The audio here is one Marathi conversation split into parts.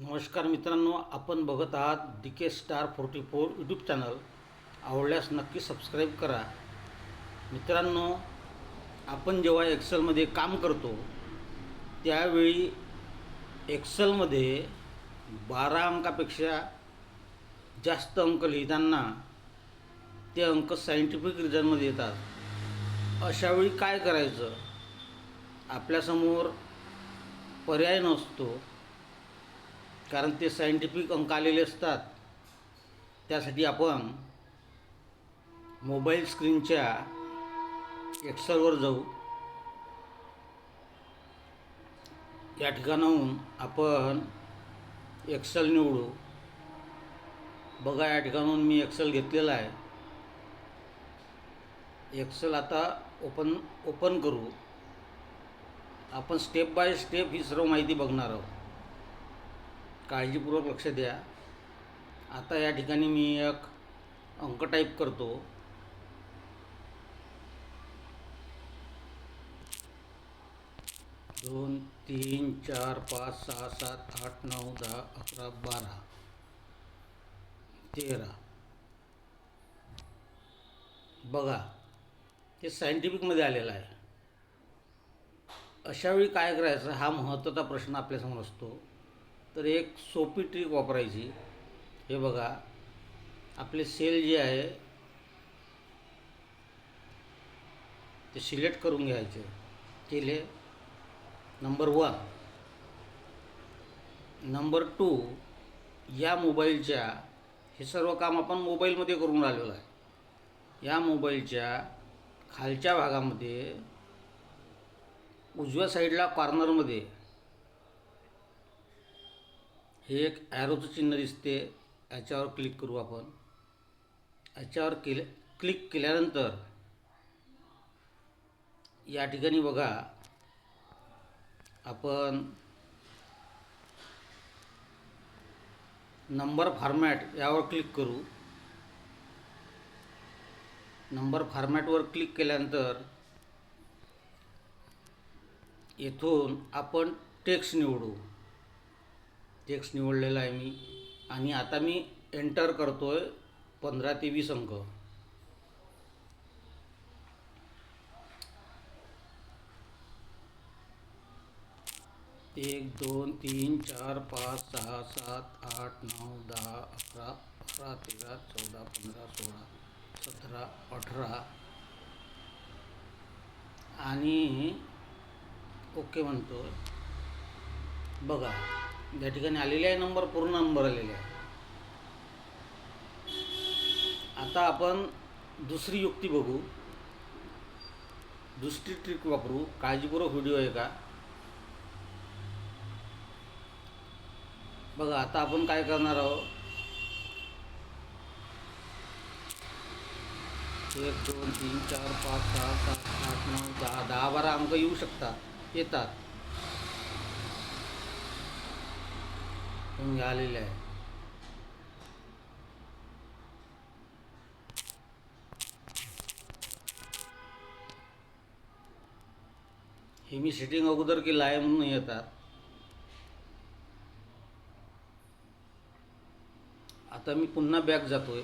नमस्कार मित्रांनो आपण बघत आहात D K star forty four YouTube channel आवडल्यास नक्की सबस्क्राईब करा. मित्रांनो आपण जेव्हा एक्सेलमध्ये काम करतो त्यावेळी एक्सेलमध्ये बारा अंकापेक्षा जास्त अंक लिहिताना ते अंक सायंटिफिक रिझनमध्ये येतात. अशावेळी काय करायचं? आपल्यासमोर पर्याय नसतो. कारण ते सायंटिफिक अंक आलेले असतात. त्यासाठी आपण मोबाईल स्क्रीनच्या एक्सेलवर जाऊ. या ठिकाणाहून आपण एक्सेल निवडू. बघा या ठिकाणाहून मी एक्सेल घेतलेला आहे. एक्सेल आता ओपन ओपन करू. आपण स्टेप बाय स्टेप ही सर्व माहिती बघणार आहोत. काळजीपूर्वक लक्ष द्या. आता या ठिकाणी मी एक अंक टाईप करतो. दोन तीन चार पाच सहा सात आठ नऊ दहा अकरा बारा तेरा. बघा ते सायंटिफिकमध्ये आलेलं आहे. अशावेळी काय करायचं? हा महत्त्वाचा प्रश्न आपल्यासमोर असतो. तर एक सोपी ट्रिक वापरायची. हे बघा. आपले सेल जे आहे ते सिलेक्ट करून घ्यायचे. केले. नंबर वन नंबर टू या मोबाईलच्या हे सर्व काम आपण मोबाईलमध्ये करून राहिलेलं आहे. या मोबाईलच्या खालच्या भागामध्ये उजव्या साईडला कॉर्नरमध्ये हे एक ॲरोचं चिन्ह दिसते. याच्यावर क्लिक करू आपण. याच्यावर केले क्लिक केल्यानंतर या ठिकाणी बघा आपण नंबर फॉर्मॅट यावर क्लिक करू. नंबर फॉर्मॅटवर क्लिक केल्यानंतर येथून आपण टेक्स्ट निवडू. टेक्स्ट निवडलेला आहे मी. आणि आता मी एंटर करतो आहे पंधरा ते वीस अंक. एक दोन तीन चार पाच सहा सात आठ नऊ दहा अकरा अकरा तेरा चौदा पंधरा सोळा सतरा अठरा. आणि ओके म्हणतो बघा. ज्या ठिकाणी आलेले आहे नंबर पूर्ण नंबर आलेले आहे. आता आपण दुसरी युक्ती बघू. दुसरी ट्रिक वापरू. काळजीपूर्वक व्हिडिओ आहे का बघा आता आपण काय करणार आहोत? एक दोन तीन चार पाच सहा सात आठ नऊ दहा दहा बारा अंक येऊ शकतात. येतात. करून आलेले आहे. हे मी सिटिंग अगोदर केलं आहे म्हणून येतात आता मी पुन्हा बॅक जातोय.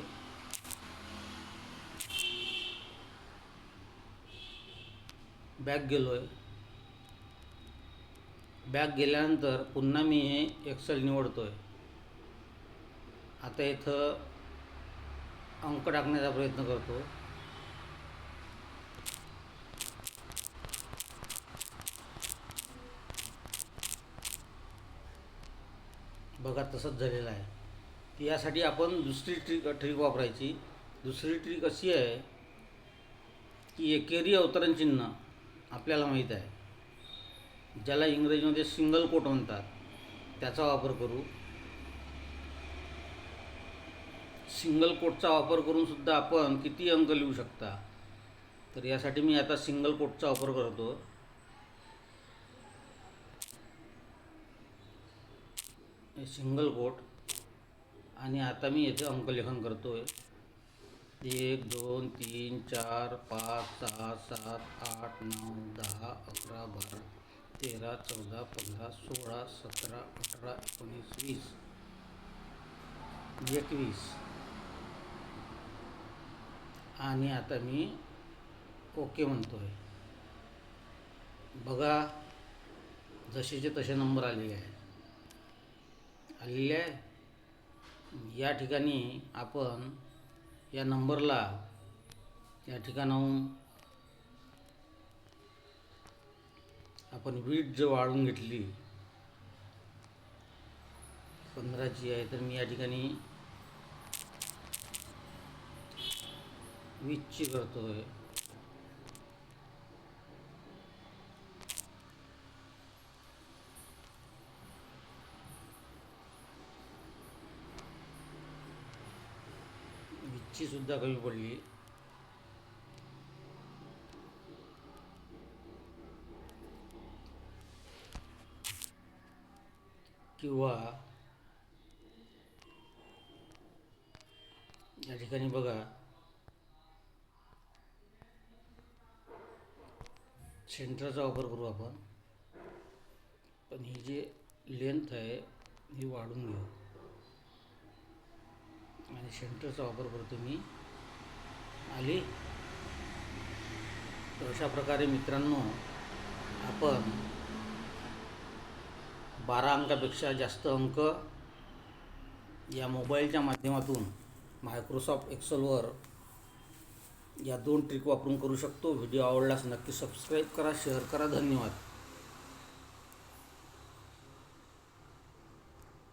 बॅक गेलो बॅग बॅक गेल्यानंतर पुन्हा मी हे एक्सेल निवडतो आहे आता इथं अंक टाकण्याचा प्रयत्न करतो. बघा तसंच झालेलं आहे. यासाठी आपण दुसरी ट्रिक ट्रिक वापरायची. दुसरी ट्रिक अशी आहे की एकेरी अवतरण चिन्ह आपल्याला माहीत आहे. ज्याला इंग्रजीमध्ये सिंगल कोट म्हणतात त्याचा वापर करू. सिंगल कोटचा वापर करून सुद्धा आपण किती अंक लिहू शकता? तर यासाठी मी आता सिंगल कोटचा वापर करतो. Single quote. आणि आता मी येथे अंकलेखन करतो आहे एक दोन तीन चार पाच सहा सात आठ नऊ दहा अकरा बारा. तेरा चौदा पंधरा सोळा सतरा अठरा एकोणीस वीस. एकवीस. आणि आता मी ओके म्हणतो आहे बघा जसेचे तसे नंबर आलेले आहे आलेले आहे या ठिकाणी आपण या नंबरला या ठिकाणाहून आपण वीट जर वाळून घेतली पंधराची आहे तर मी या ठिकाणी वीसची करतो आहे वीसची सुद्धा कमी पडली. किंवा या ठिकाणी बघा. सेंटरचा वापर करू आपण. पण ही जी लेंथ आहे ही वाढून घेऊ. आणि सेंटरचा वापर करतो मी आली तर अशा प्रकारे मित्रांनो आपण बारा अंकापेक्षा जास्त अंक या मोबाईलच्या माध्यमातून मायक्रोसॉफ्ट एक्सेलवर या दोन ट्रिक वापरून करू शकतो. व्हिडिओ आवडल्यास नक्की सबस्क्राईब करा शेअर करा. धन्यवाद.